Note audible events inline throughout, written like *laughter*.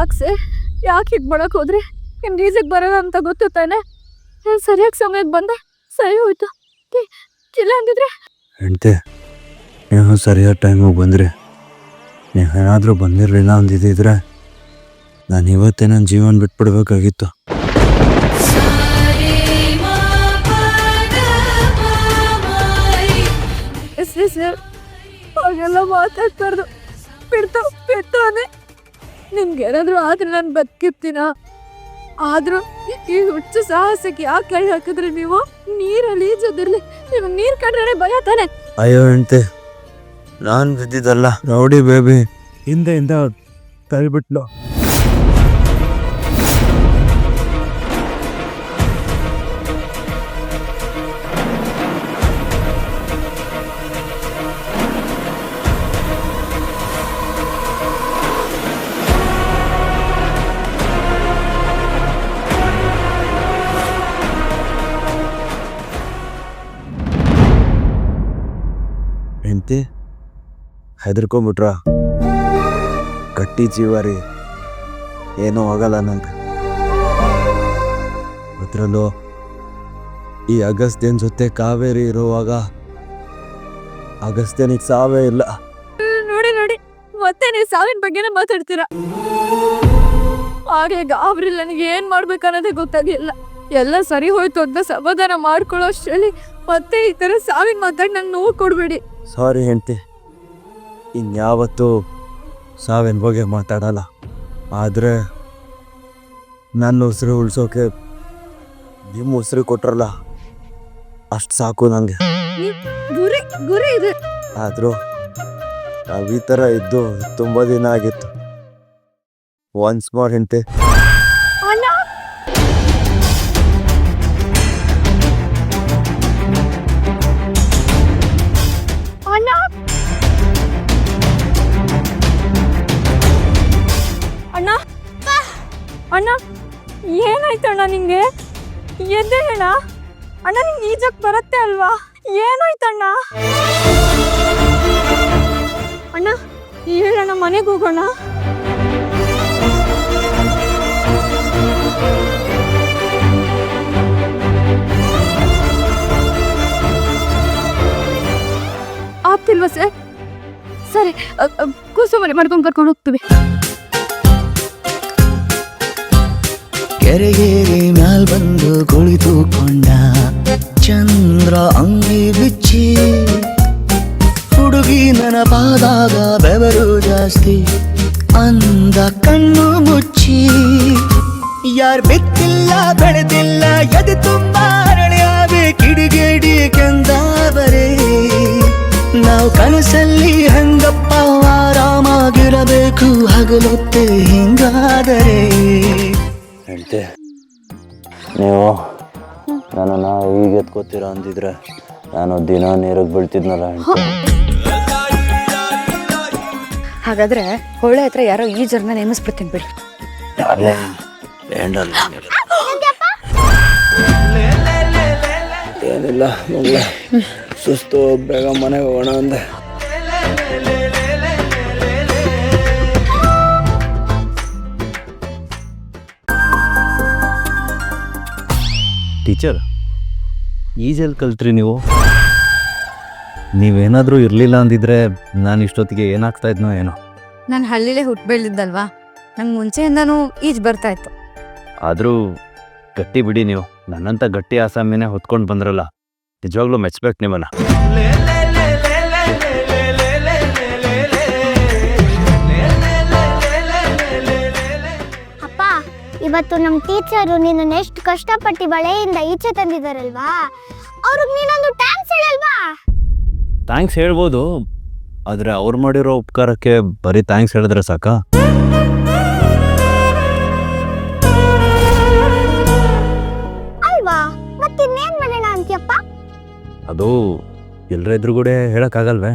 ಯಾಕೆ ಸರ್ ಯಾಕೆ ಹೀಗೆ ಮಾಡೋಕೆ ಹೋದ್ರಿ? ನಿಮ್ ರೀಸಕ್ ಬರೋದ ಅಂತ ಗೊತ್ತು ತಾನೆ? ನಾನು ಸರಿಯಾಗಿ ಸಮಯಕ್ಕೆ ಬಂದೆ ಸರಿ ಹೋಯ್ತು. ಇಲ್ಲ ಅಂದಿದ್ರೆ? ಹೆಂಡತಿ ನೀವು ಸರಿಯಾದ ಟೈಮಿಗೆ ಬಂದ್ರಿ. ನೀವು ಏನಾದರೂ ಬಂದಿರಲಿಲ್ಲ ಅಂದಿದ್ದಿದ್ರೆ ನಾನು ಇವತ್ತೇ ನನ್ನ ಜೀವನ ಬಿಟ್ಬಿಡ್ಬೇಕಾಗಿತ್ತು. ಎಸ್ ಎಸ್ ಸರ್ ಹಾಗೆಲ್ಲ ಮಾತಾಡ್ಬಾರ್ದು. ಬಿಡ್ತಾನೆ ನಿಮ್ಗೆ ಏನಾದರೂ ಆದರೆ ನಾನು ಬದುಕಿರ್ತೀನ? ಆದರೂ ಈ ಹುಚ್ಚು ಸಾಹಸಕ್ಕೆ ಯಾಕೆ ಕೈ ಹಾಕಿದ್ರೆ ನೀವು? ನೀರಲ್ಲಿ ಈಜೋದಿರ್ಲಿ. ನಿಮ್ಗೆ ನೀರು ಕಂಡ್ರೆ ಭಯ ತಾನೆ. ಅಯ್ಯೋ ಹೆಂಡ್ತಿ ನಾನು ಬಿದ್ದಿದ್ದಲ್ಲ. Rowdy baby. ಹಿಂದೆಯಿಂದ ಕೈ ಹೆದರ್ಕೊಂಬಿಟ್ರ? ಕಟ್ಟಿ ಜೀವ ರೀ ಏನೂ ಆಗಲ್ಲ ನಂಗೆ. ಅದರಲ್ಲೂ ಈ ಅಗಸ್ತ್ಯನ ಜೊತೆ ಕಾವೇರಿ ಇರುವಾಗ ಅಗಸ್ತ್ಯನಿಗೆ ಸಾವೇ ಇಲ್ಲ. ನೋಡಿ ನೋಡಿ ಮತ್ತೆ ನೀವು ಸಾವಿನ ಬಗ್ಗೆನೇ ಮಾತಾಡ್ತೀರಾ? ಹಾಗೆ ಗಾಬ್ರಿ ನನಗೆ ಏನ್ ಮಾಡ್ಬೇಕನ್ನೋದೇ ಗೊತ್ತಾಗಿಲ್ಲ ಎಲ್ಲ ಸರಿ ಹೋಯ್ತು ಅಂತ ಸಮಾಧಾನ ಮಾಡ್ಕೊಳ್ಳೋ ಅಷ್ಟರಲ್ಲಿ ಮತ್ತೆ ಈ ತರ ಸಾವಿನ ಮಾತಾಡಿ ನಂಗೆ ನೋವು ಕೊಡ್ಬೇಡಿ. ಸಾರಿ ಹೆಂಡ್ತಿ. ಇನ್ಯಾವತ್ತೂ ಸಾವಿನ ಬಗ್ಗೆ ಮಾತಾಡಲ್ಲ. ಆದರೆ ನನ್ನ ಉಸಿರು ಉಳ್ಸೋಕೆ ನಿಮ್ಮ ಉಸಿರು ಕೊಟ್ರಲ್ಲ ಅಷ್ಟು ಸಾಕು ನನಗೆ ಗುರಿ ಗುರಿ ಇದೆ. ಆದರೂ ನಾವು ಈ ಥರ ಇದ್ದು ತುಂಬ ದಿನ ಆಗಿತ್ತು. ಒನ್ಸ್ ಮೋರ್ ಹೆಂಡ್ತಿ. ಅಣ್ಣ ಏನಾಯ್ತಣ್ಣ ನಿಂಗೆ? ಎದ್ದೆ ಅಣ್ಣ ಅಣ್ಣ, ನಿಂಗೆ ಈಜಕ್ ಬರುತ್ತೆ ಅಲ್ವಾ? ಏನಾಯ್ತಣ್ಣ ಅಣ್ಣ? ಹೇಳಣ್ಣ ಮನೆಗೆ ಹೋಗೋಣ. ಆಗ್ತಿಲ್ವಾ ಸರ್? ಸರಿ ಕೂಸು ಮನೆ ಮಾಡ್ಕೊಂಡು ಕರ್ಕೊಂಡು ಹೋಗ್ತೀವಿ. ಕೆರೆಗೇರಿ ಮ್ಯಾಲ್ ಬಂದು ಕುಳಿತುಕೊಂಡ ಚಂದ್ರ ಅಂಗಿ ಬಿಚ್ಚಿ. ಹುಡುಗಿ ನೆನಪಾದಾಗ ಬೆವರು ಜಾಸ್ತಿ. ಅಂದ ಕಣ್ಣು ಮುಚ್ಚಿ. ಯಾರ್ ಬಿತ್ತಿಲ್ಲ, ಬೆಳೆದಿಲ್ಲ, ಎದೆ ತುಂಬ ಅರಳಿಯಾವೆ, ಕಿಡಿಗೇಡಿ ಕೆಂದಾವರೆ. ನಾವು ಕನಸಲ್ಲಿ ಹಂಗಪ್ಪ, ಆರಾಮಾಗಿರಬೇಕು, ಹಗಲೊತ್ತೆ ಹಿಂಗಾದರೆ. ಹೆಂಡ್ತಿ ನೀವು ನನ್ನನ್ನು ಈಗ ಎತ್ಕೋತೀರ ಅಂದಿದ್ರೆ ನಾನು ದಿನ ನೀರಿಗೆ ಬೀಳ್ತಿದ್ನಲ್ಲ ಹಾಗಾದ್ರೆ ಹೊಳೆ ಹತ್ರ ಯಾರೋ ಈ ಜರ್ನ ನೇಮಿಸ್ಬಿಡ್ತೀನಿ ಬಿಡಿ. ಏನಿಲ್ಲ ಸುಸ್ತು ಬೇಗ ಮನೆಗೆ ಹೋಗೋಣ ಅಂದೆ. ಟೀಚರ್ ಈಜಲ್ಲಿ ಕಲ್ತ್ರಿ ನೀವು. ನೀವೇನಾದರೂ ಇರಲಿಲ್ಲ ಅಂದಿದ್ರೆ ನಾನು ಇಷ್ಟೊತ್ತಿಗೆ ಏನಾಗ್ತಾ ಇದ್ನೋ ಏನೋ. ನಾನು ಹಳ್ಳಿಲೇ ಹುಟ್ಟು ಬೆಳೆದಿದ್ದಲ್ವಾ? ನಂಗೆ ಮುಂಚೆಯಿಂದನೂ ಈಜ್ ಬರ್ತಾ ಇತ್ತು ಆದರೂ ಗಟ್ಟಿ ಬಿಡಿ ನೀವು. ನನ್ನಂತ ಗಟ್ಟಿ ಆಸಾಮಿನೇ ಹೊತ್ಕೊಂಡು ಬಂದ್ರಲ್ಲ ನಿಜವಾಗ್ಲೂ ಮೆಚ್ಬೇಕು ನಿಮ್ಮನ್ನ. ಇವತ್ತು ನಮ್ಮ ಟೀಚರು ನಿನ್ನನ್ನು ಎಷ್ಟು ಕಷ್ಟಪಟ್ಟು ಬಳೆಯಿಂದ ಈಚೆ ತಂದಿದ್ದಾರಲ್ವಾ? ಅವ್ರಿಗೆ ನೀನೊಂದು ಟ್ಯಾಂಕ್ಸ್ ಹೇಳಲ್ವಾ? ಥ್ಯಾಂಕ್ಸ್ ಹೇಳ್ಬೋದು ಆದರೆ ಅವ್ರು ಮಾಡಿರೋ ಉಪಕಾರಕ್ಕೆ ಬರೀ ಥ್ಯಾಂಕ್ಸ್ ಹೇಳಿದ್ರೆ ಸಾಕಾ? ಅಲ್ವಾ? ಮತ್ತಿನ್ನೇನ್ ಮಾಡೋಣ ಅಂತೀಯಪ್ಪ? ಅದು ಎಲ್ಲರ ಎದುರುಗಡೆ ಹೇಳೋಕ್ಕಾಗಲ್ವೇ?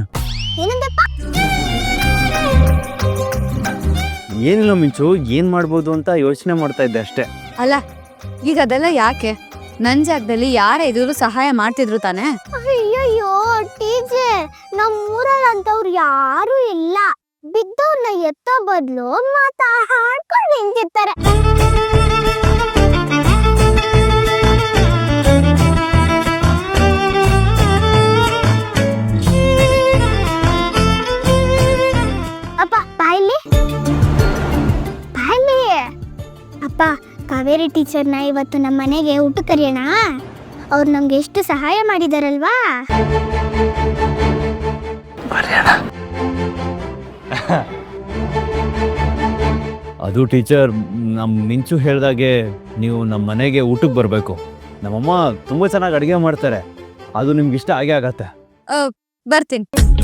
ಏನಿಲ್ಲ ಮಿಂಚು ಏನು ಮಾಡ್ಬೋದು ಅಂತ ಯೋಚನೆ ಮಾಡ್ತಾ ಇದ್ದೆ ಅಷ್ಟೇ. ಅಲ್ಲ ಈಗ ಅದೆಲ್ಲ ಯಾಕೆ? ನನ್ನ ಜಾಗದಲ್ಲಿ ಯಾರ ಇದ್ರು ಸಹಾಯ ಮಾಡ್ತಿದ್ರು ತಾನೇ? ಅಯ್ಯಯ್ಯೋ ಟೀಚರ್ ನಮ್ಮ ಊರಲ್ಲಿ ಅಂತವ್ರು ಯಾರು ಇಲ್ಲ. ಬಿದ್ದವ್ರನ್ನ ಎತ್ತೋ ಬದಲು ಮಾತಾಡ್ಕೊಂಡು ನಿಂತಿರ್ತಾರೆ. ಅಪ್ಪ ಬಾಯ್ಲಿ ಅಪ್ಪ ಕಾವೇರಿ ಟೀಚರ್ನ ಇವತ್ತು ನಮ್ಮ ಮನೆಗೆ ಊಟ ಕರೆಯೋಣ? ಅವ್ರು ನಮ್ಗೆ ಎಷ್ಟು ಸಹಾಯ ಮಾಡಿದಾರಲ್ವಾ? *laughs* ಅದು ಟೀಚರ್ ನಮ್ಮ ಮಿಂಚು ಹೇಳ್ದಾಗೆ ನೀವು ನಮ್ಮ ಮನೆಗೆ ಊಟಕ್ಕೆ ಬರಬೇಕು. ನಮ್ಮಮ್ಮ ತುಂಬ ಚೆನ್ನಾಗಿ ಅಡುಗೆ ಮಾಡ್ತಾರೆ. ಅದು ನಿಮ್ಗೆ ಇಷ್ಟ ಆಗೇ ಆಗತ್ತೆ. ಬರ್ತೀನಿ.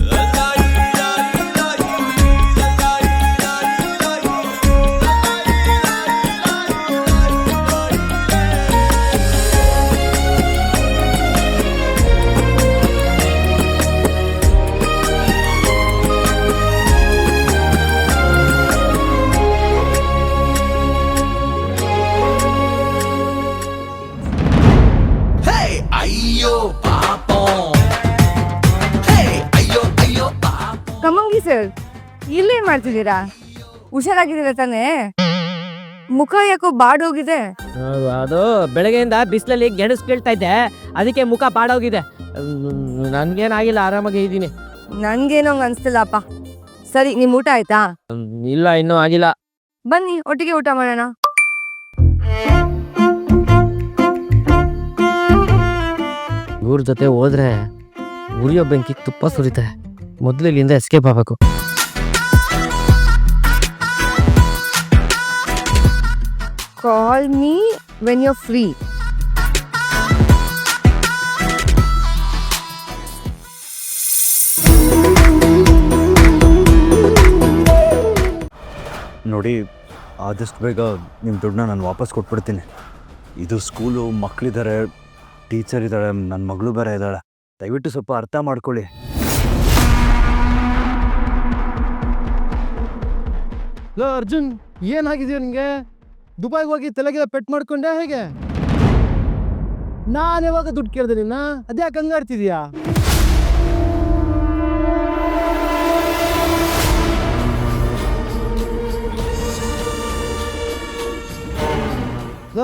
ಮಾಡ್ತಿದ್ದೀರಾ? ಹುಷಾರಾಗಿದ್ದೀರಾ ತಾನೇ? ಮುಖ ಯಾಕೋ ಬಾಡೋಗಿದೆ? ಅದು ಬೆಳಗ್ಗೆಯಿಂದ ಬಿಸಿಲಲ್ಲಿ ಗೆಣಸ್ ಕೇಳ್ತಾ ಇದ್ದೆ. ಅದಕ್ಕೆ ಮುಖ ಬಾಡೋಗಿದೆ. ನನ್ಗೇನಾಗಿಲ್ಲ ಆರಾಮಾಗಿ ಇದ್ದೀನಿ. ನನ್ಗೇನೋ ಹಂಗ್ ಅನ್ಸ್ತಿಲ್ಲಪ್ಪ. ಸರಿ ನಿಮ್ ಊಟ ಆಯ್ತಾ? ಇಲ್ಲ ಇನ್ನೂ ಆಗಿಲ್ಲ. ಬನ್ನಿ ಒಟ್ಟಿಗೆ ಊಟ ಮಾಡೋಣ. ಇವ್ರ ಜೊತೆ ಹೋದ್ರೆ ಉರಿಯೋ ಬೆಂಕಿ ತುಪ್ಪ ಸುರಿತೆ. ಮೊದ್ಲು ಇಲ್ಲಿಂದ ಎಸ್ಕೇಪ್ ಆಗ್ಬೇಕು. Call me when you free ನೋಡಿ ಆದಷ್ಟು ಬೇಗ ನಿಮ್ಮ ದುಡ್ಡನ್ನ ನಾನು ವಾಪಸ್ ಕೊಟ್ಬಿಡ್ತೀನಿ. ಇದು ಸ್ಕೂಲು ಮಕ್ಕಳಿದ್ದಾರೆ ಟೀಚರ್ ಇದ್ದಾಳೆ ನನ್ನ ಮಗಳು ಬೇರೆ ಇದ್ದಾಳೆ ದಯವಿಟ್ಟು ಸ್ವಲ್ಪ ಅರ್ಥ ಮಾಡ್ಕೊಳ್ಳಿ. ಅರ್ಜುನ್ ಏನಾಗಿದೆಯೋ ನಿಂಗೆ? ದುಬೈಗೆ ಹೋಗಿ ತಲೆಗೆಲ್ಲ ಪೆಟ್ ಮಾಡ್ಕೊಂಡೆ, ಹೇಗೆ? ನಾನು ಯಾವಾಗ ದುಡ್ಡು ಕೇಳಿದೆ ನಿನ್ನ? ಅದ್ಯಾಕೆ ಹಂಗಾಡ್ತಿದ್ಯಾ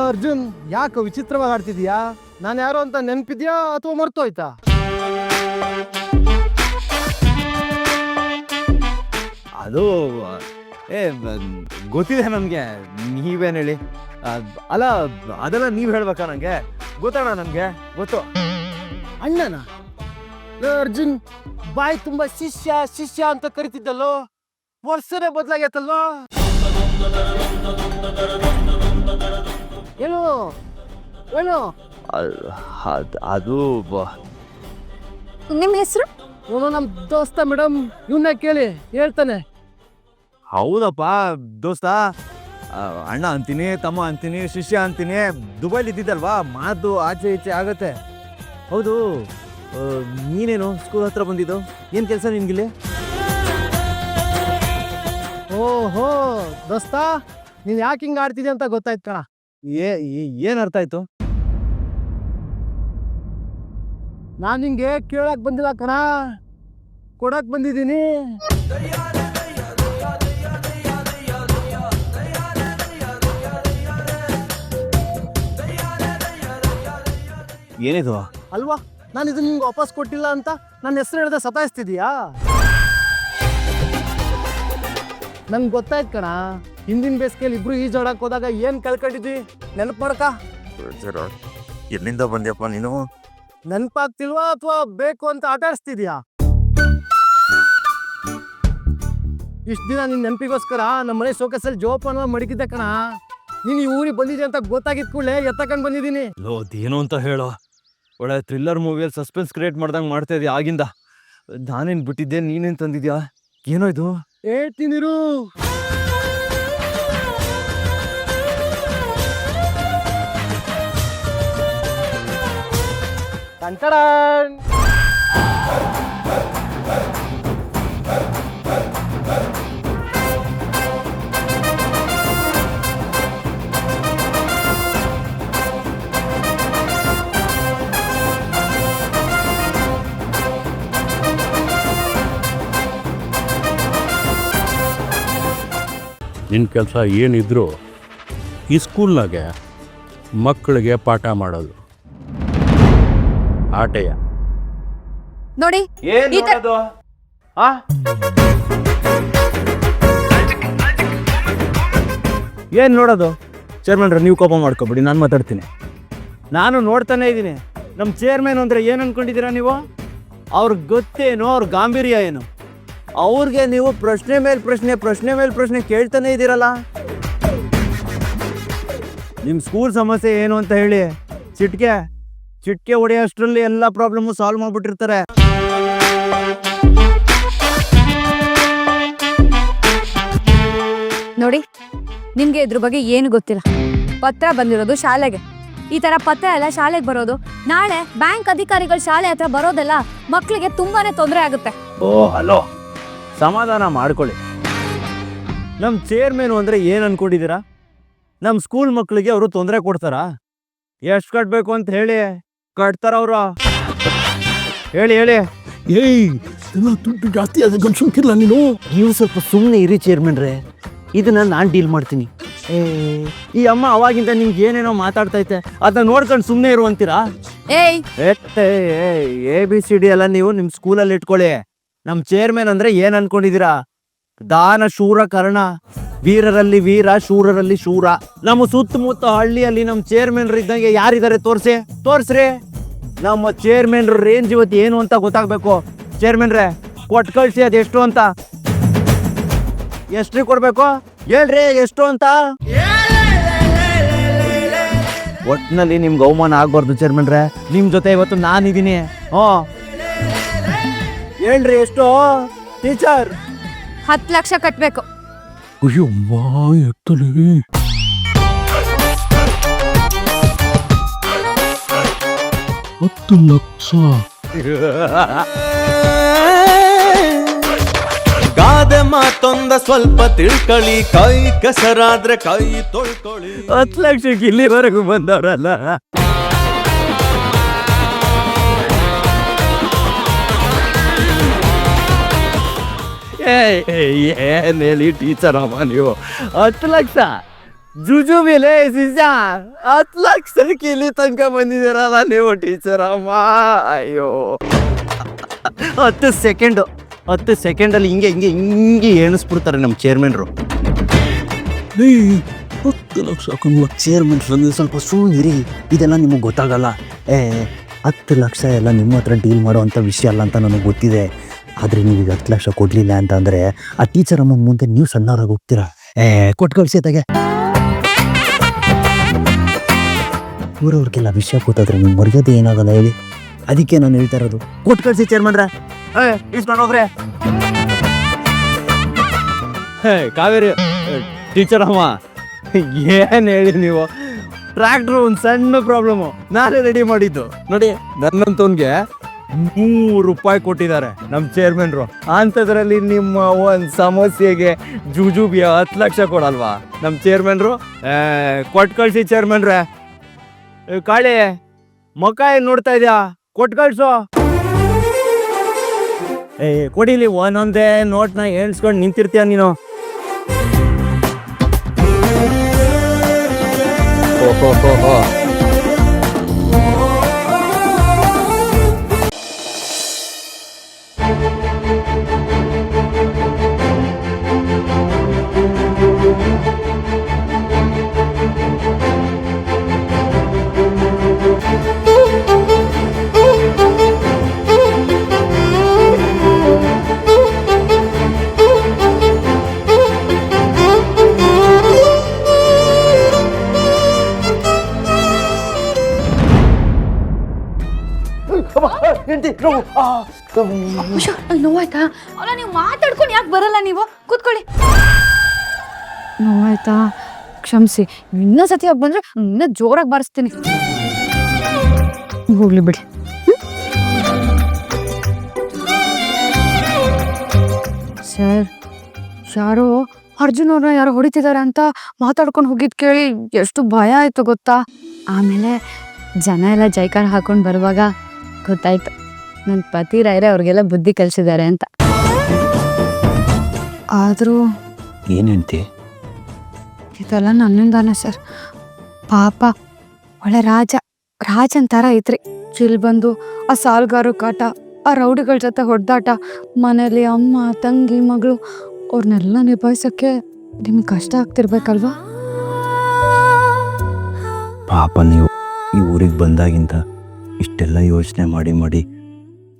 ಅರ್ಜುನ್, ಯಾಕೆ ವಿಚಿತ್ರವಾಗಿ ಆಡ್ತಿದ್ಯಾ? ನಾನು ಯಾರೋ ಅಂತ ನೆನಪಿದ್ಯಾ ಅಥವಾ ಮರ್ತೋಯ್ತಾ? ಅದು ಏ ಬ- ಗೊತ್ತಿದೆ ನನಗೆ ನೀವೇನು ಹೇಳಿ? ಅಲ್ಲ ಅದೆಲ್ಲ ನೀವು ಹೇಳ್ಬೇಕಾ ನನಗೆ ಗೊತ್ತಣ್ಣ ನನಗೆ ಗೊತ್ತು. ಅಣ್ಣನ? ಅರ್ಜುನ್ ಬಾಯಿ ತುಂಬಾ ಶಿಷ್ಯ ಶಿಷ್ಯ ಅಂತ ಕರಿತಿದ್ದಲ್ಲೋ? ವರ್ಷನೇ ಬದಲಾಗೈತಲ್ವಾ ಏನು ಏನು? ಅದ್- ಅದು ನಿಮ್ಮ ನಿಮ್ ಹೆಸರು? ನಮ್ಮ ದೋಸ್ತ ಮೇಡಮ್ ಇವನ್ನ ಕೇಳಿ ಹೇಳ್ತಾನೆ. ಹೌದಪ್ಪ ದೋಸ್ತ. ಆ, ಅಣ್ಣ ಅಂತೀನಿ ತಮ್ಮ ಅಂತೀನಿ ಶಿಷ್ಯ ಅಂತೀನಿ ದುಬೈಲಿ ಇದ್ದಿದ್ದಲ್ವಾ? ಮಾತು ಆಚೆ ಈಚೆ ಆಗತ್ತೆ. ಹೌದು ಆ, ನೀನೇನು ಸ್ಕೂಲ್ ಹತ್ರ ಬಂದಿದ್ದು? ಏನು ಕೆಲಸ ನಿನ್ಗಿಲ್ಲಿ? ಓಹೋ ದೋಸ್ತ ನೀನ್ ಯಾಕೆ ಹಿಂಗ ಆಡ್ತಿದ್ಯ ಅಂತ ಗೊತ್ತಾಯ್ತು ಕಣ. ಏ ಏನು ಅರ್ಥ ಆಯ್ತು? ನಾನ್ ನಿಂಗೆ ಕೇಳಕ್ ಬಂದಿಲ್ಲ ಕಣ. ಕೊಡಕ್ ಬಂದಿದ್ದೀನಿ. ಏನಿದು? ಅಲ್ವಾ? ನಾನು ಇದು ನಿಮ್ಗೆ ವಾಪಸ್ ಕೊಟ್ಟಿಲ್ಲ ಅಂತ ನನ್ನ ಹೆಸರು ಹೇಳ್ದೆ ಸತಾಯಿಸ್ತಿದ್ಯಾ? ನಂಗೆ ಗೊತ್ತಾಯ್ತು ಕಣ ಹಿಂದಿನ ಬೇಸಿಗೆಯಲ್ಲಿ ಇಬ್ರು ಈಜಾಡಕ್ ಹೋದಾಗ ಏನು ಕಳ್ಕೊಂಡಿದ್ವಿ? ನೆನಪು ಮಾಡ್ಕ? ಎಲ್ಲಿಂದ ಬಂದ್ಯಪ್ಪ ನೀನು? ನೆನಪಾಗ್ತಿಲ್ವಾ ಅಥವಾ ಬೇಕು ಅಂತ ಆಟ ಆಡಿಸ್ತಿದ್ಯಾ? ಇಷ್ಟ ದಿನ ನಿನ್ನ ನೆನಪಿಗೋಸ್ಕರ ನಮ್ಮ ಮನೆ ಶೋಕಸಲ್ಲಿ ಜೋಪಾನ ಮಡಗಿದ್ದೆ ಕಣ. ನೀನು ಈ ಊರಿಗೆ ಬಂದಿದ್ದೆ ಅಂತ ಗೊತ್ತಾಗಿದ್ ಕೂಡಲೇ ಎತ್ತಕೊಂಡು ಬಂದಿದ್ದೀನಿ. ಲೋ ಅದೇನು ಅಂತ ಹೇಳೋ. ಒಳ್ಳೆ ಥ್ರಿಲ್ಲರ್ ಮೂವಿಯಲ್ಲಿ ಸಸ್ಪೆನ್ಸ್ ಕ್ರಿಯೇಟ್ ಮಾಡ್ದಂಗೆ ಮಾಡ್ತಾ ಇದೀಯ ಆಗಿಂದ. ನಾನೇನು ಬಿಟ್ಟಿದ್ದೆ ನೀನೇನು ತಂದಿದ್ಯಾ? ಏನೋ ಇದು? ಹೇಳ್ತೀನಿರು ಟಂಟಡಾನ್. ನಿನ್ನ ಕೆಲಸ ಏನಿದ್ರು ಈ ಸ್ಕೂಲ್ನಾಗೆ ಮಕ್ಕಳಿಗೆ ಪಾಠ ಮಾಡೋದು. ಆಟೆಯ. ನೋಡಿ ಏನ್ ಈ ತರ- ನೋಡೋದು? ಆ? ಏನ್ ನೋಡೋದು? ಚೇರ್ಮನ್ರ ನೀವು ಕೋಪ ಮಾಡ್ಕೊಬಿಡಿ ನಾನು ಮಾತಾಡ್ತೀನಿ. ನಾನು ನೋಡ್ತಾನೆ ಇದ್ದೀನಿ. ನಮ್ಮ ಚೇರ್ಮನ್ ಅಂದ್ರೆ ಏನು ಅನ್ಕೊಂಡಿದ್ದೀರಾ ನೀವು? ಅವ್ರಿಗೆ ಗೊತ್ತೇನು ಅವ್ರ ಗಾಂಭೀರ್ಯ ಏನು? ಅವ್ರಿಗೆ ನೀವು ಪ್ರಶ್ನೆ ಮೇಲೆ ಪ್ರಶ್ನೆ ಪ್ರಶ್ನೆ ಮೇಲೆ ಪ್ರಶ್ನೆ ಕೇಳ್ತಾನೆ ಇದ್ದೀರಲ್ಲ? ನಿಮ್ಮ ಸ್ಕೂಲ್ ಸಮಸ್ಯೆ ಏನು ಅಂತ ಹೇಳಿ ಚಿಟ್ಕೆ ಚಿಟ್ಕೆ ಹೊಡೆಯೋಷ್ಟರಲ್ಲಿ ಎಲ್ಲ ಪ್ರಾಬ್ಲಮ್ಮು ಸಾಲ್ವ್ ಮಾಡ್ಬಿಟ್ಟಿರ್ತಾರೆ. ನೋಡಿ ನಿಮಗೆ ಇದ್ರ ಬಗ್ಗೆ ಏನು ಗೊತ್ತಿಲ್ಲ. ಪತ್ರ ಬಂದಿರೋದು ಶಾಲೆಗೆ. ಈ ತರ ಪತ್ರ ಎಲ್ಲ ಶಾಲೆಗೆ ಬರೋದು ನಾಳೆ ಬ್ಯಾಂಕ್ ಅಧಿಕಾರಿಗಳು ಶಾಲೆ ಹತ್ರ ಬರೋದೆಲ್ಲ ಮಕ್ಕಳಿಗೆ ತುಂಬಾನೇ ತೊಂದರೆ ಆಗುತ್ತೆ. Oh hello. ಸಮಾಧಾನ ಮಾಡ್ಕೊಳ್ಳಿ. ನಮ್ಮ ಚೇರ್ಮನ್ ಅಂದರೆ ಏನು ಅಂದ್ಕೊಂಡಿದ್ದೀರಾ ನಮ್ಮ ಸ್ಕೂಲ್ ಮಕ್ಕಳಿಗೆ ಅವರು ತೊಂದರೆ ಕೊಡ್ತಾರಾ? ಎಷ್ಟು ಕಟ್ಟಬೇಕು ಅಂತ ಹೇಳಿ ಕಟ್ತಾರ ಅವರು. ಹೇಳಿ ಹೇಳಿ. ಏಯ್ ಎಲ್ಲ ದುಡ್ಡು ಜಾಸ್ತಿ ಆದ ಗನ್ಸುಂಕಿಲ್ಲ ನೀನು? ನೀವು ಸ್ವಲ್ಪ ಸುಮ್ಮನೆ ಇರಿ ಚೇರ್ಮನ್ರೇ ಇದನ್ನ ನಾನು ಡೀಲ್ ಮಾಡ್ತೀನಿ. ಏ ಈ ಅಮ್ಮ ಅವಾಗಿಂದ ನಿಮ್ಗೆ ಏನೇನೋ ಮಾತಾಡ್ತೈತೆ ಅದನ್ನ ನೋಡ್ಕೊಂಡು ಸುಮ್ಮನೆ ಇರು ಅಂತೀರಾ? ಏಯ್. ಎ ಬಿ ಸಿ ಡಿ ಎಲ್ಲ ನೀವು ನಿಮ್ಮ ಸ್ಕೂಲಲ್ಲಿ ಇಟ್ಕೊಳ್ಳಿ. ನಮ್ಮ ಚೇರ್ಮನ್ ಅಂದ್ರೆ ಏನ್ ಅನ್ಕೊಂಡಿದೀರಾ? ದಾನ ಶೂರ ಕರ್ಣ, ವೀರರಲ್ಲಿ ವೀರ, ಶೂರರಲ್ಲಿ ಶೂರ. ನಮ್ಮ ಸುತ್ತಮುತ್ತ ಹಳ್ಳಿಯಲ್ಲಿ ನಮ್ಮ ಚೇರ್ಮನ್ ಇದ್ದಂಗೆ ಯಾರಿದ್ದಾರೆ ತೋರ್ಸಿ? ತೋರ್ಸ್ರಿ. ನಮ್ಮ ಚೇರ್ಮನ್ ರೇಂಜ್ ಇವತ್ತು ಏನು ಅಂತ ಗೊತ್ತಾಗ್ಬೇಕು. ಚೇರ್ಮನ್ರೇ ಕೊಟ್ಟು ಕಳ್ಸಿ ಅದೆಷ್ಟು ಅಂತ. ಎಷ್ಟ್ರಿ ಕೊಡ್ಬೇಕು? ಹೇಳ್ರಿ, ಎಷ್ಟು ಅಂತ. ಒಟ್ನಲ್ಲಿ ನಿಮ್ಗೆ ಅವಮಾನ ಆಗ್ಬಾರ್ದು ಚೇರ್ಮನ್ರೆ ನಿಮ್ ಜೊತೆ ಇವತ್ತು ನಾನಿದ್ದೀನಿ. ಹ್ಞೂ ಹೇಳ್ರಿ ಎಷ್ಟು? ಟೀಚರ್. ಹತ್ತು ಲಕ್ಷ ಕಟ್ಟಬೇಕು ಅಯ್ಯಮ್ಮ ಎತ್ತಲೇ. ಹತ್ತು ಲಕ್ಷ. ಗಾದೆ ಮಾತೊಂದ ಸ್ವಲ್ಪ ತಿಳ್ಕೊಳ್ಳಿ ಕೈ ಕಸರಾದ್ರೆ ಕೈ ತೊಳ್ಕೊಳ್ಳಿ. ಹತ್ತು ಲಕ್ಷಕ್ಕೆ ಇಲ್ಲಿವರೆಗೂ ಬಂದವರಲ್ಲ. ಏನ್ ಹೇಳಿ ಟೀಚರ್ ಅಮ್ಮ ನೀವು ಹತ್ತು ಲಕ್ಷ ಜುಜು ಮೇಲೆ ಸಿಜ ಹತ್ತು ಲಕ್ಷಕ್ಕೆ ಇಲ್ಲಿ ತನಕ ಬಂದಿದ್ದೀರಲ್ಲ ನೀವು ಟೀಚರ್ ಅಮ್ಮ ಅಯ್ಯೋ ಹತ್ತು ಸೆಕೆಂಡು ಹತ್ತು ಸೆಕೆಂಡಲ್ಲಿ ಹಿಂಗೆ ಹಿಂಗೆ ಹಿಂಗೆ ಎಣಿಸ್ಬಿಡ್ತಾರೆ ನಮ್ಮ ಚೇರ್ಮನ್ರು ಹತ್ತು ಲಕ್ಷ ಚೇರ್ಮನ್ ಬಂದು ಸ್ವಲ್ಪ ಸುಮ್ಮನಿರಿ ಇದೆಲ್ಲ ನಿಮಗೆ ಗೊತ್ತಾಗಲ್ಲ ಏ ಹತ್ತು ಲಕ್ಷ ಎಲ್ಲ ನಿಮ್ಮ ಹತ್ರ ಡೀಲ್ ಮಾಡುವಂಥ ವಿಷಯ ಅಲ್ಲ ಅಂತ ನನಗೆ ಗೊತ್ತಿದೆ ಆದರೆ ನೀವು ಈಗ ಹತ್ತು ಲಕ್ಷ ಕೊಡಲಿಲ್ಲ ಅಂತ ಅಂದರೆ ಆ ಟೀಚರ್ ಅಮ್ಮ ಮುಂದೆ ನೀವು ಸಣ್ಣವ್ರಾಗಿ ಹೋಗ್ತೀರಾ? ಏ ಕೊಟ್ಟು ಕಳಿಸಿ ತಗೆ. ಊರವ್ರಿಗೆಲ್ಲ ವಿಷಯ ಕೂತಾದ್ರೆ ನಿಮ್ಮ ಮರ್ಯಾದೆ ಏನಾಗಲ್ಲ ಹೇಳಿ. ಅದಕ್ಕೆ ನಾನು ಹೇಳ್ತಾ ಇರೋದು. ಕೊಟ್ಟು ಕಳ್ಸಿ ಚೇರ್ಮನ್ರ ಹೇ, ಕಾವೇರಿ ಟೀಚರ್ ಅಮ್ಮ, ಏನು ಹೇಳಿ ನೀವು? ಟ್ರ್ಯಾಕ್ಟ್ರು ಒಂದು ಸಣ್ಣ ಪ್ರಾಬ್ಲಮ್ಮು ನಾನೇ ರೆಡಿ ಮಾಡಿದ್ದು. ನೋಡಿ, ನನ್ನಂತವನ್ಗೆ ನೂರು ರೂಪಾಯಿ ಕೊಟ್ಟಿದ್ದಾರೆ ನಮ್ಮ ಚೇರ್ಮನ್ರು ಅಂಥದ್ರಲ್ಲಿ ನಿಮ್ಮ ಒಂದು ಸಮಸ್ಯೆಗೆ ಜುಜುಬಿ ಹತ್ತು ಲಕ್ಷ ಕೊಡಲ್ವಾ? ನಮ್ಮ ಚೇರ್ಮನ್ರು ಕೊಟ್ಟು ಕಳಿಸಿ ಚೇರ್ಮನ್ರೆ ಏ, ಕಾಳಿ ಮಕ್ಕ ಏನು ನೋಡ್ತಾ ಇದ್ಯಾ? ಕೊಟ್ಟು ಕಳಿಸು. ಏ ಕೊಡಿಲಿ ಒಂದೊಂದೇ ನೋಟ್ನ ಎಣಿಸ್ಕೊಂಡು ನಿಂತಿರ್ತೀಯ ನೀನು. ನೋವಾಯ್ತಾ? ಅಲ್ಲ, ನೀವು ಮಾತಾಡ್ಕೊಂಡು ಯಾಕೆ ಬರಲ್ಲ ನೀವು? ಕೂತ್ಕೊಳ್ಳಿ. ನೋವಾಯ್ತಾ? ಕ್ಷಮಿಸಿ, ಇನ್ನೊಂದ್ ಸತಿ ಹಬ್ಬ ಬಂದ್ರೆ ಇನ್ನ ಜೋರಾಗಿ ಬಾರಿಸ್ತೀನಿ. ಹೋಗ್ಲಿ ಬಿಡಿ. ಸರ್, ಯಾರೋ ಅರ್ಜುನ್ ಅವ್ರನ್ನ ಯಾರೋ ಹೊಡಿತಿದ್ದಾರೆ ಅಂತ ಮಾತಾಡ್ಕೊಂಡು ಹೋಗಿದ್ ಕೇಳಿ ಎಷ್ಟು ಭಯ ಆಯ್ತು ಗೊತ್ತಾ? ಆಮೇಲೆ ಜನ ಎಲ್ಲ ಜೈಕಾರ ಹಾಕೊಂಡು ಬರುವಾಗ ಗೊತ್ತಾಯ್ತು. ನನ್ನ ಪತಿ ರಾಯರೇ ಅವ್ರಿಗೆಲ್ಲ ಬುದ್ಧಿ ಕಲಿಸಿದ್ದಾರೆ ಅಂತ. ಆದರೂ ಏನು ಹೇಳ್ತಿ ಇದೆಲ್ಲ ನನ್ನಿಂದಾನೆ ಸರ್. ಪಾಪ ಒಳ್ಳೆ ರಾಜ ರಾಜನ್ ಥರ ಐತ್ರಿ. ಚಿಲ್ ಬಂದು ಆ ಸಾಲ್ಗಾರು ಕಾಟ ಆ ರೌಡಿಗಳ ಜೊತೆ ಹೊಡೆದಾಟ ಮನೇಲಿ ಅಮ್ಮ ತಂಗಿ ಮಗಳು ಅವ್ರನ್ನೆಲ್ಲ ನಿಭಾಯಿಸೋಕ್ಕೆ ನಿಮ್ಗೆ ಕಷ್ಟ ಆಗ್ತಿರ್ಬೇಕಲ್ವಾ? ಪಾಪ ನೀವು ಈ ಊರಿಗೆ ಬಂದಾಗಿಂದ ಇಷ್ಟೆಲ್ಲ ಯೋಚನೆ ಮಾಡಿ ಮಾಡಿ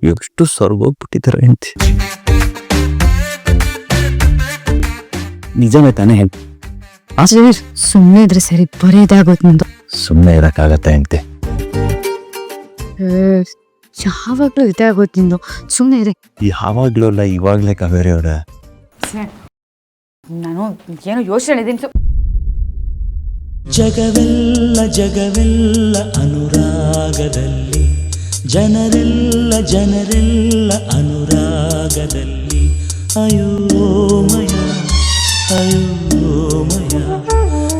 ಎಷ್ಟು ಸೊರ್ಗೋಗ್ಬಿಟ್ಟಿದ್ದಾರೆ ಅಂತ ನಿಜವೇ ತಾನೇ ಸುಮ್ಮನೆ ಇದ್ರೆ ಸರಿ ಬರೀದಾಗೋದು ನಿಂದು. ಸುಮ್ಮನೆ ಇರೋಕ್ಕಾಗತ್ತೆ ಅಂತೆ ಯಾವಾಗಲೂ ಇದೇ ಆಗೋದು ನಿಂದು. ಸುಮ್ಮನೆ ಇರಿ. ಯಾವಾಗ್ಲೂ ಅಲ್ಲ ಇವಾಗಲೇ ಕಾವೇರಿ ಅವರ. ನಾನು ಏನೋ ಯೋಚನೆ ಇದ್ದೀನಿ ಜಗವೆಲ್ಲ ಜಗವೆಲ್ಲ ಅನುರಾಗದಲ್ಲಿ ಜನರೆಲ್ಲ ಜನರೆಲ್ಲ ಅನುರಾಗದಲ್ಲಿ ಅಯೋಮಯ ಅಯೋಮಯ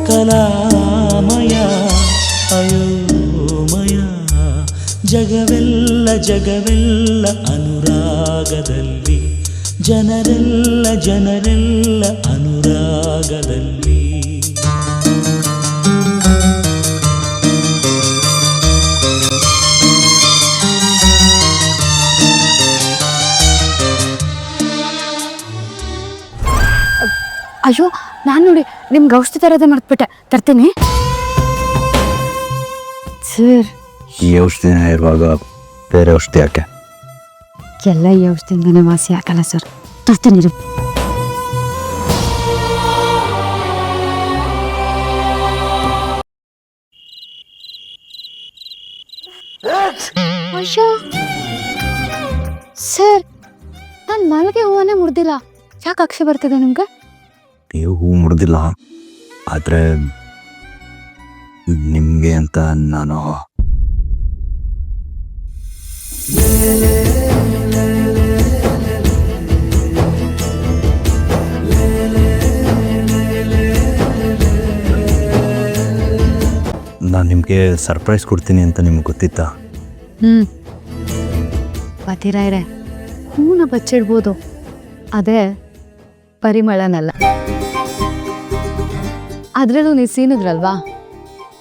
ಕಲಾಮಯ ಅಯೋಮಯ ಜಗವೆಲ್ಲ ಜಗವೆಲ್ಲ ಅನುರಾಗದಲ್ಲಿ ಜನರೆಲ್ಲ ಜನರೆಲ್ಲ ಅನುರಾಗದಲ್ಲಿ ಅಯ್ಯೋ ನಾನು ನೋಡಿ ನಿಮ್ಗೆ ಔಷಧಿ ತರೋದೇ ಮರ್ತ್ಬಿಟ್ಟೆ. ತರ್ತೀನಿ. ಸರ್. ಈ ಔಷಧಿನ ಇರುವಾಗ ಬೇರೆ ಔಷಧಿ ಯಾಕೆ? ಎಲ್ಲ ಈ ಔಷಧಿಯಿಂದನೇ ವಾಸಿ ಆಗಲ್ಲ ಸರ್. ತರ್ತೀನಿ ಇರು. ಸರ್ ನಾನು ಮಲ್ಗೆ ಹೂವನ್ನೇ ಮುರಿದಿಲ್ಲ. ಯಾಕೆ ಅಕ್ಷೆ ಬರ್ತಿದೆ ನಿಮ್ಗೆ? ನೀವು ಹೂ ಮುಡ್ದಿಲ್ಲ ಆದರೆ ನಿಮಗೆ ಅಂತ ನಾನು ನಾನು ನಿಮಗೆ ಸರ್ಪ್ರೈಸ್ ಕೊಡ್ತೀನಿ ಅಂತ ನಿಮ್ಗೆ ಗೊತ್ತಿತ್ತಾ? ಹ್ಮ್. ಬತ್ತೀರಾಯ್ರೆ ಹೂನ ಬಚ್ಚಿಡ್ಬೋದು. ಅದೇ ಪರಿಮಳನಲ್ಲ. ಅದ್ರಲ್ಲೂ ನೀವು ಸೀನಿದ್ರಲ್ವಾ?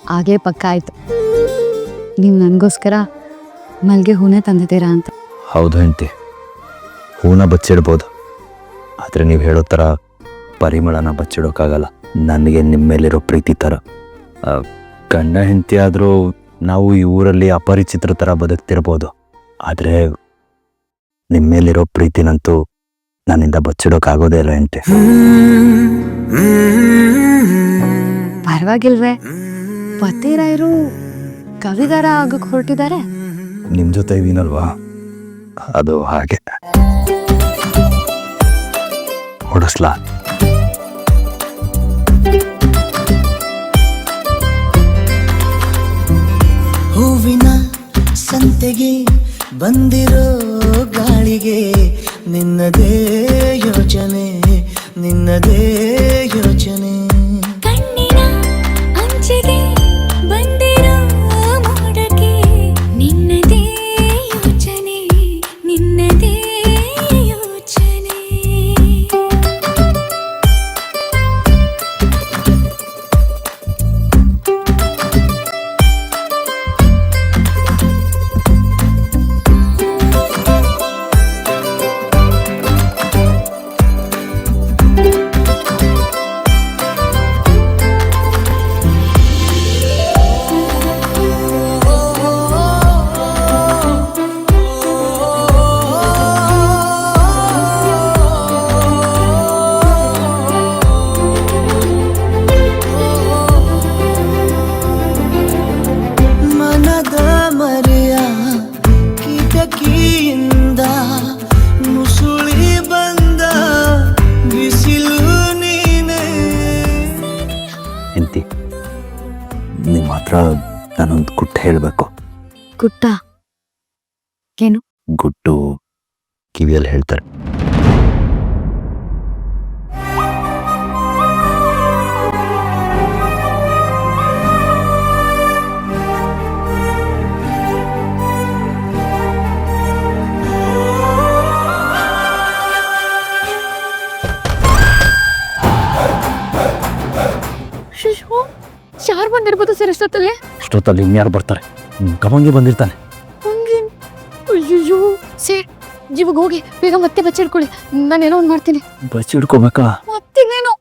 ಹಾಗೆ ಪಕ್ಕ ಆಯ್ತು. ನೀವು ನನಗೋಸ್ಕರ ಮಲ್ಲಿಗೆ ಹೂನೇ ತಂದಿದ್ದೀರಾ ಅಂತ. ಹೌದು ಹೆಂಡತಿ. ಹೂನ ಬಚ್ಚಿಡ್ಬೋದು. ಆದರೆ ನೀವು ಹೇಳೋ ಥರ ಪರಿಮಳನ ಬಚ್ಚಿಡೋಕ್ಕಾಗಲ್ಲ ನನಗೆ ನಿಮ್ಮ ಮೇಲಿರೋ ಪ್ರೀತಿ ಥರ ಗಂಡ ಹೆಂಡತಿ ಆದರೂ ನಾವು ಈ ಊರಲ್ಲಿ ಅಪರಿಚಿತ್ರ ಥರ ಬದುಕ್ತಿರ್ಬೋದು. ಆದರೆ ನಿಮ್ಮ ಮೇಲಿರೋ ಪ್ರೀತಿನಂತೂ ನನ್ನಿಂದ ಬಚ್ಚಿಡೋಕ್ಕಾಗೋದೇ ಇಲ್ಲ ಎಂಟೆ ಪರವಾಗಿಲ್ವೇ? ಪತಿರಾಯರು ಕವಿಗಾರ ಆಗಕ್ಕೆ ಹೊರಟಿದ್ದಾರೆ. ನಿಮ್ಮ ಜೊತೆ ಇದೀನಲ್ವಾ? ಅದು ಹಾಗೆ. ಹೊಡಿಸ್ಲಾ ಹೂವಿನ ಸಂತೆಗೆ ಬಂದಿರೋ ಗಾಳಿಗೆ ನಿನ್ನದೇ ಯೋಚನೆ ನಿನ್ನದೇ ಯೋಚನೆ. ಗುಟ್ಟ? ಏನು? ಗುಟ್ಟು ಕಿವಿಯಲ್ಲಿ ಹೇಳ್ತಾರೆ. ಶಾರ್ ಬಂದಿರ್ಬೋದು ಸರ್ ಎಷ್ಟೊತ್ತಲ್ಲಿ ಅಷ್ಟೊತ್ತಲ್ಲಿ ಇನ್ಯಾರು ಬರ್ತಾರೆ? ಗಮಂಗೆ ಬಂದಿರ್ತಾನೆ. ಹಂಗೆ? ಅಯ್ಯೋ ಸರ್ ಇವಾಗ ಹೋಗಿ ಬೇಗ ಮತ್ತೆ ಬಚ್ಚಿಡ್ಕೊಳ್ಳಿ. ನಾನೇನೋ ಒಂದು ಮಾಡ್ತೀನಿ. ಬಚ್ಚಿ ಹಿಡ್ಕೋಬೇಕಾ ಮತ್ತಿನ್ನೇನು